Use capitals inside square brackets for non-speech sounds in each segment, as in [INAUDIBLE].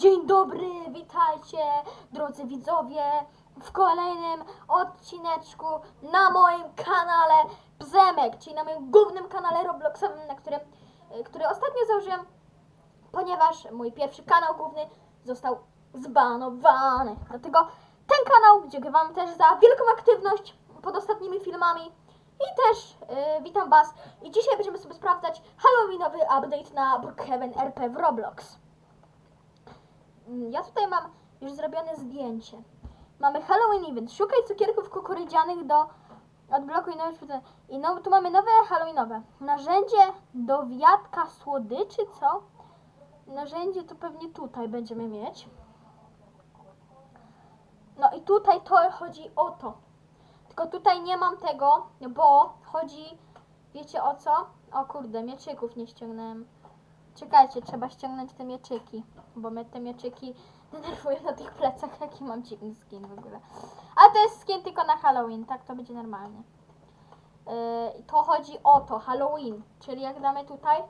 Dzień dobry, witajcie drodzy widzowie w kolejnym odcineczku na moim kanale Bzemek, czyli na moim głównym kanale Robloxowym, na którym, y, który ostatnio założyłem, ponieważ mój pierwszy kanał główny został zbanowany. Dlatego ten kanał, gdzie wam też za wielką aktywność pod ostatnimi filmami i też y, witam was i dzisiaj będziemy sobie sprawdzać Halloweenowy update na Brookhaven RP w Roblox. Mm, Ja tutaj mam już zrobione zdjęcie. Mamy Halloween event. Szukaj cukierków kukurydzianych do odblokuj nowe. I no, tu mamy nowe Halloweenowe. Narzędzie do wiatka słodyczy, co? Narzędzie to pewnie tutaj będziemy mieć. No i tutaj to chodzi o to. Tylko tutaj nie mam tego, bo chodzi, wiecie o co? O kurde, mieczyków nie ściągnąłem. Czekajcie, trzeba ściągnąć te mieczyki, bo mnie te mieczyki [LAUGHS] denerwują na tych plecach, [LAUGHS] jaki mam dziwny skin w ogóle. A to jest skin tylko na Halloween, tak to będzie normalnie. Yy, to chodzi o to, Halloween, czyli jak damy tutaj,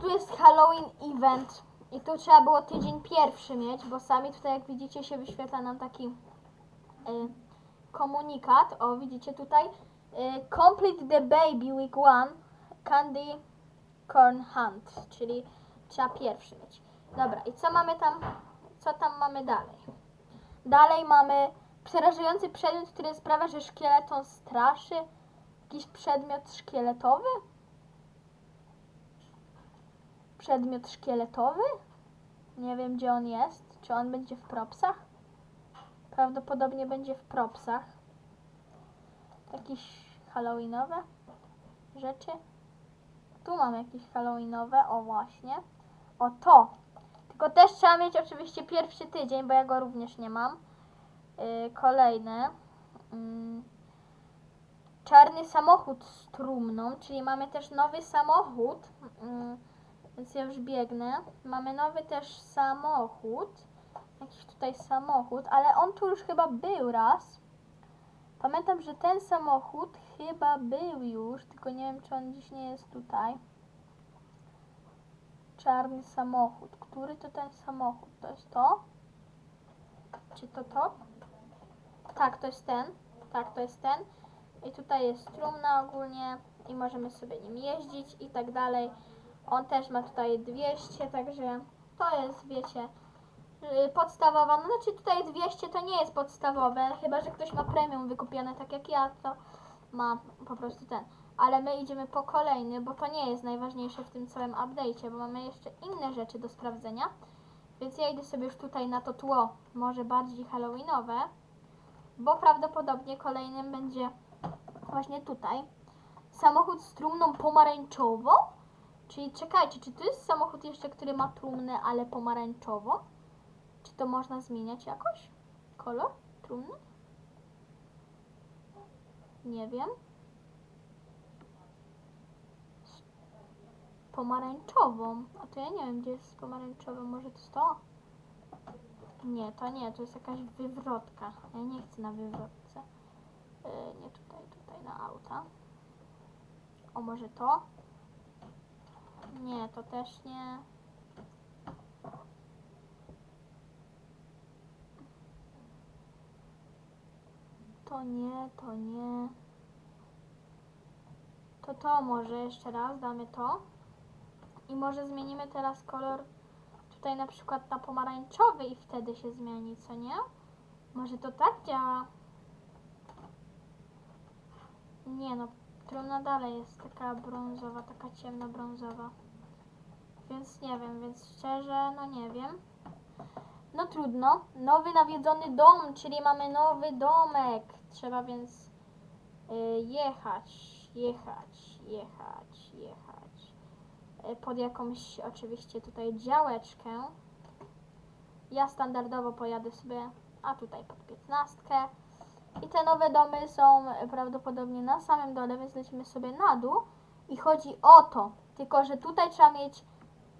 tu jest Halloween event i tu trzeba było tydzień pierwszy mieć, bo sami tutaj jak widzicie się wyświetla nam taki yy, komunikat, o widzicie tutaj, yy, complete the baby week one, candy Corn Hunt, czyli trzeba pierwszy mieć. Dobra, i co mamy tam, co tam mamy dalej? Dalej mamy przerażający przedmiot, który sprawia, że szkieleton straszy. Jakiś przedmiot szkieletowy? Przedmiot szkieletowy? Nie wiem, gdzie on jest. Czy on będzie w propsach? Prawdopodobnie będzie w propsach. Jakieś halloweenowe rzeczy? Tu mam jakieś halloweenowe, o właśnie. O to. Tylko też trzeba mieć oczywiście pierwszy tydzień, bo ja go również nie mam. Yy, kolejne. Yy, czarny samochód z trumną, czyli mamy też nowy samochód. Yy, więc ja już biegnę. Mamy nowy też samochód. Jakiś tutaj samochód, ale on tu już chyba był raz. Pamiętam, że ten samochód chyba był już, tylko nie wiem, czy on dziś nie jest tutaj. Czarny samochód. Który to ten samochód? To jest to? Czy to to? Tak, to jest ten. Tak, to jest ten. I tutaj jest trumna ogólnie i możemy sobie nim jeździć i tak dalej. On też ma tutaj 200, także to jest, wiecie, yy, podstawowa. No znaczy tutaj 200 to nie jest podstawowe, chyba że ktoś ma premium wykupione tak jak ja, to ma po prostu ten. Ale my idziemy po kolejny, bo to nie jest najważniejsze w tym całym update'cie, bo mamy jeszcze inne rzeczy do sprawdzenia. Więc ja idę sobie już tutaj na to tło, może bardziej halloweenowe, bo prawdopodobnie kolejnym będzie właśnie tutaj. Samochód z trumną pomarańczową? Czyli czekajcie, czy to jest samochód jeszcze, który ma trumnę, ale pomarańczową? Czy to można zmieniać jakoś? Kolor trumny? Nie wiem. Pomarańczową. A to ja nie wiem, gdzie jest pomarańczowa. Może to jest to? Nie, to nie. To jest jakaś wywrotka. Ja nie chcę na wywrotce. Yy, nie tutaj, tutaj na auta. O, może to? Nie, to też nie. To nie, to nie. To to może jeszcze raz damy to. I może zmienimy teraz kolor tutaj na przykład na pomarańczowy i wtedy się zmieni, co nie? Może to tak działa? Nie no, trumna dalej jest taka brązowa, taka ciemnobrązowa. Więc nie wiem, więc szczerze, no nie wiem. No trudno. Nowy nawiedzony dom, czyli mamy nowy domek. Trzeba więc y, jechać, jechać, jechać, jechać. Y, pod jakąś oczywiście tutaj działeczkę. Ja standardowo pojadę sobie, a tutaj pod piętnastkę. I te nowe domy są prawdopodobnie na samym dole, więc lecimy sobie na dół. I chodzi o to, tylko że tutaj trzeba mieć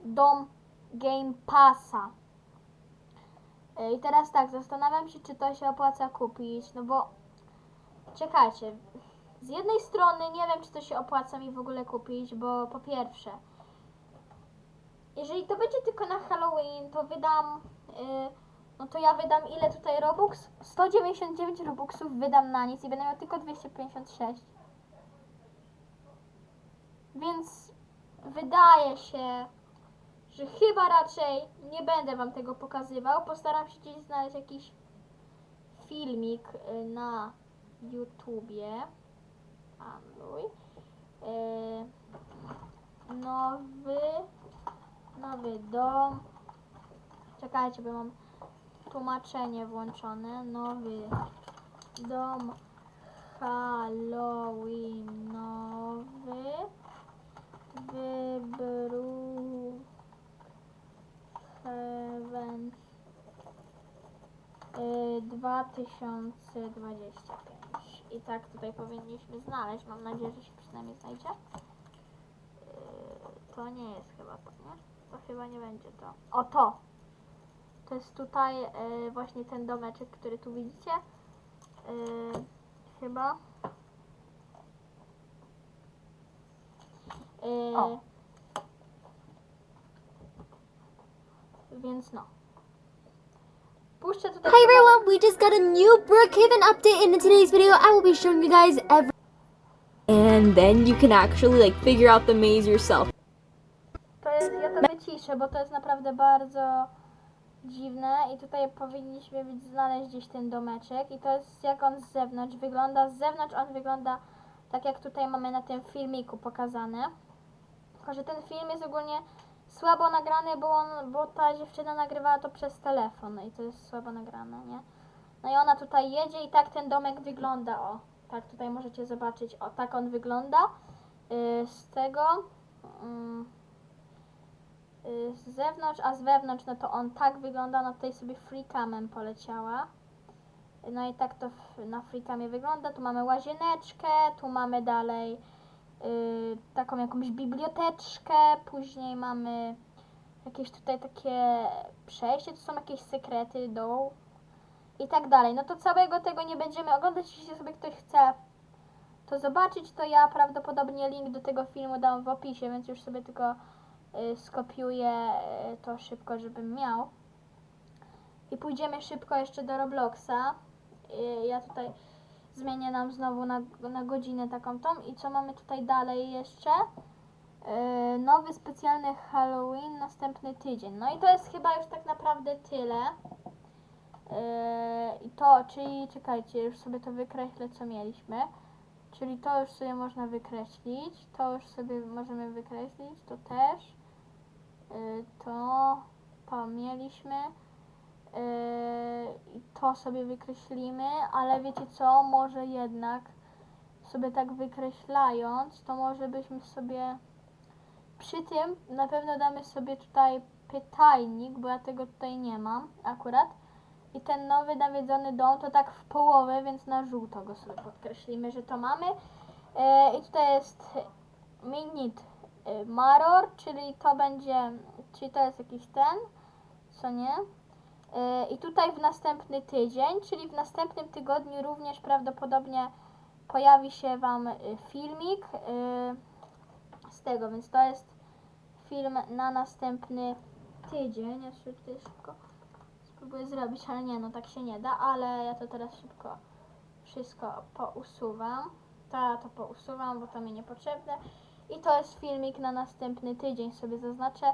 dom Game Passa. E, I teraz tak, zastanawiam się, czy to się opłaca kupić, no bo czekajcie, z jednej strony nie wiem, czy to się opłaca mi w ogóle kupić, bo po pierwsze, jeżeli to będzie tylko na Halloween, to wydam, y, no to ja wydam ile tutaj Robux? 199 Robuxów wydam na nic i będę miał tylko 256. Więc wydaje się, że chyba raczej nie będę wam tego pokazywał. Postaram się gdzieś znaleźć jakiś filmik y, na YouTubie. Anduj. Y, nowy, nowy dom. Czekajcie, bo mam tłumaczenie włączone. Nowy dom Halloweenowy w Brookhaven y, 2025 i tak tutaj powinniśmy znaleźć, mam nadzieję, że się przynajmniej znajdzie Y, to nie jest chyba to, nie? To chyba nie będzie to o to to jest tutaj y, właśnie ten domeczek, który tu widzicie Y, chyba Y, O. Więc no. Puszczę tutaj. Hi everyone, we just got a new Brookhaven update and in today's video I will be showing you guys every and then you can actually like figure out the maze yourself. Wyciszę, bo to jest naprawdę bardzo dziwne i tutaj powinniśmy znaleźć gdzieś ten domeczek i to jest jak on z zewnątrz wygląda. Z zewnątrz on wygląda tak jak tutaj mamy na tym filmiku pokazane. Tylko, że ten film jest ogólnie słabo nagrany, bo, on, bo ta dziewczyna nagrywała to przez telefon i to jest słabo nagrane, nie? No i ona tutaj jedzie i tak ten domek wygląda, o. Tak tutaj możecie zobaczyć, o tak on wygląda. Yy, z tego... mm, y, z zewnątrz, a z wewnątrz, no to on tak wygląda, no tutaj sobie freecamem poleciała. No i tak to na freecamie wygląda. Tu mamy łazieneczkę, tu mamy dalej y, taką jakąś biblioteczkę, później mamy jakieś tutaj takie przejście, to są jakieś sekrety, dół i tak dalej. No to całego tego nie będziemy oglądać, jeśli sobie ktoś chce to zobaczyć, to ja prawdopodobnie link do tego filmu dam w opisie, więc już sobie tylko y, skopiuję y, to szybko, żebym miał. I pójdziemy szybko jeszcze do Robloxa. Y, Ja tutaj zmienię nam znowu na, na godzinę taką tą. I co mamy tutaj dalej jeszcze? Y, Nowy specjalny Halloween następny tydzień. No i to jest chyba już tak naprawdę tyle. Y, I to, czyli czekajcie, już sobie to wykreślę, co mieliśmy. Czyli to już sobie można wykreślić, to już sobie możemy wykreślić, to też. Y, To, to mieliśmy. Y, to sobie wykreślimy, ale wiecie co, może jednak sobie tak wykreślając, to może byśmy sobie przy tym na pewno damy sobie tutaj pytajnik, bo ja tego tutaj nie mam akurat. I ten nowy nawiedzony dom to tak w połowę, więc na żółto go sobie podkreślimy, że to mamy. E, I tutaj jest Minit Maror, czyli to będzie, czyli to jest jakiś ten, co nie? E, I tutaj w następny tydzień, czyli w następnym tygodniu również prawdopodobnie pojawi się Wam e, filmik z tego, więc to jest film na następny tydzień. Ja tutaj szybko spróbuję zrobić, ale nie, no tak się nie da, ale ja to teraz szybko wszystko pousuwam. To ja to pousuwam, bo to mi niepotrzebne. I to jest filmik na następny tydzień, sobie zaznaczę,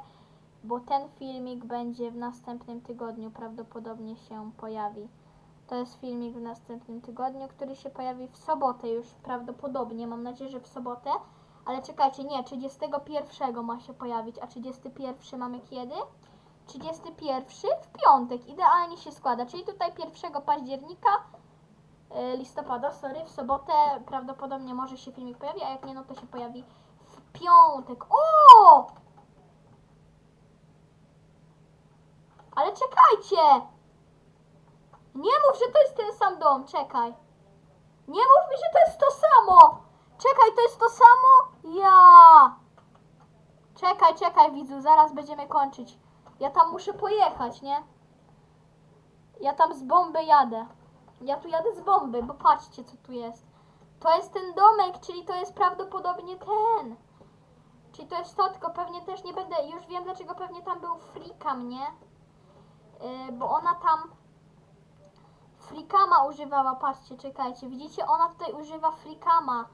bo ten filmik będzie w następnym tygodniu, prawdopodobnie się pojawi. To jest filmik w następnym tygodniu, który się pojawi w sobotę już prawdopodobnie, mam nadzieję, że w sobotę. Ale czekajcie, nie, 31 ma się pojawić, a 31 mamy kiedy? 31 w piątek, idealnie się składa, czyli tutaj 1 października, y, listopada, sorry, w sobotę prawdopodobnie może się filmik pojawi, a jak nie, no to się pojawi piątek. O! Ale czekajcie! Nie mów, że to jest ten sam dom, czekaj. Nie mów mi, że to jest to samo! Czekaj, to jest to samo? Ja! Czekaj, czekaj, widzu, zaraz będziemy kończyć. Ja tam muszę pojechać, nie? Ja tam z bomby jadę. Ja tu jadę z bomby, bo patrzcie, co tu jest. To jest ten domek, czyli to jest prawdopodobnie ten. Czyli to jest to, tylko pewnie też nie będę, już wiem dlaczego pewnie tam był Freakam, nie? Yy, bo ona tam Freakama używała, patrzcie, czekajcie, widzicie, ona tutaj używa Freakama.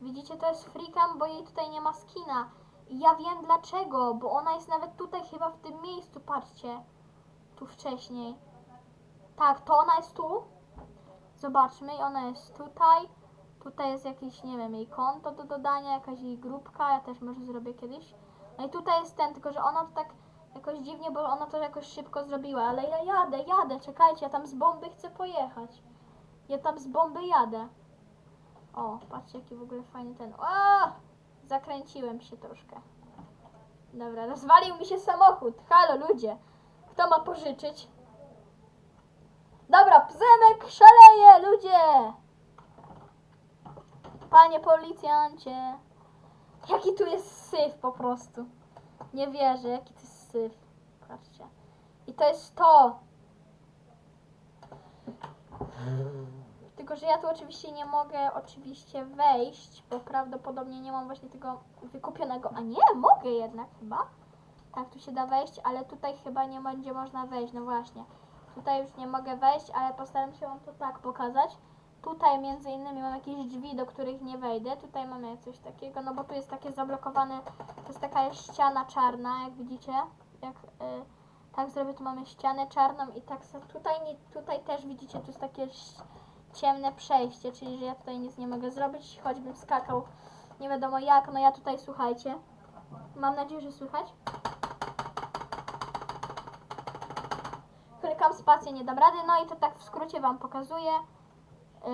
Widzicie, to jest Freakam, bo jej tutaj nie ma skina. I ja wiem dlaczego, bo ona jest nawet tutaj chyba w tym miejscu, patrzcie. Tu wcześniej. Tak, to ona jest tu. Zobaczmy, ona jest tutaj. Tutaj jest jakieś, nie wiem, jej konto do dodania, jakaś jej grupka, ja też może zrobię kiedyś. No i tutaj jest ten, tylko że ona to tak jakoś dziwnie, bo ona to jakoś szybko zrobiła, ale ja jadę, jadę, czekajcie, ja tam z bomby chcę pojechać. Ja tam z bomby jadę. O, patrzcie jaki w ogóle fajny ten. O! Zakręciłem się troszkę. Dobra, rozwalił mi się samochód. Halo ludzie. Kto ma pożyczyć? Dobra, Zemek szaleje, ludzie! Panie policjancie. Jaki tu jest syf po prostu. Nie wierzę, jaki to jest syf. Patrzcie. I to jest to. Tylko, że ja tu oczywiście nie mogę oczywiście wejść, bo prawdopodobnie nie mam właśnie tego wykupionego. A nie, mogę jednak chyba. Tak, tu się da wejść, ale tutaj chyba nie będzie można wejść. No właśnie. Tutaj już nie mogę wejść, ale postaram się Wam to tak pokazać. Tutaj między innymi mam jakieś drzwi, do których nie wejdę. Tutaj mamy coś takiego, no bo tu jest takie zablokowane, to jest taka ściana czarna, jak widzicie. Jak y, tak zrobię, tu mamy ścianę czarną i tak tutaj, tutaj też widzicie, tu jest takie ciemne przejście, czyli że ja tutaj nic nie mogę zrobić, choćbym skakał nie wiadomo jak. No ja tutaj, słuchajcie, mam nadzieję, że słychać. Klikam spację, nie dam rady, no i to tak w skrócie Wam pokazuję,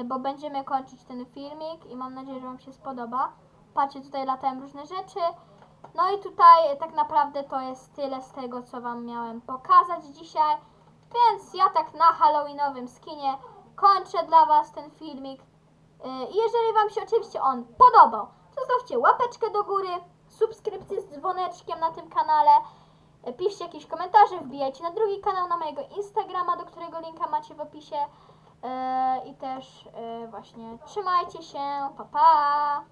bo będziemy kończyć ten filmik i mam nadzieję, że Wam się spodoba. Patrzcie, tutaj latają różne rzeczy. No i tutaj tak naprawdę to jest tyle z tego, co Wam miałem pokazać dzisiaj. Więc ja tak na halloweenowym skinie kończę dla Was ten filmik. Y, I jeżeli Wam się oczywiście on podobał, to zostawcie łapeczkę do góry, subskrypcję z dzwoneczkiem na tym kanale. Y, Piszcie jakieś komentarze, wbijajcie na drugi kanał, na mojego Instagrama, do którego linka macie w opisie. Y, I też y, właśnie trzymajcie się, pa pa!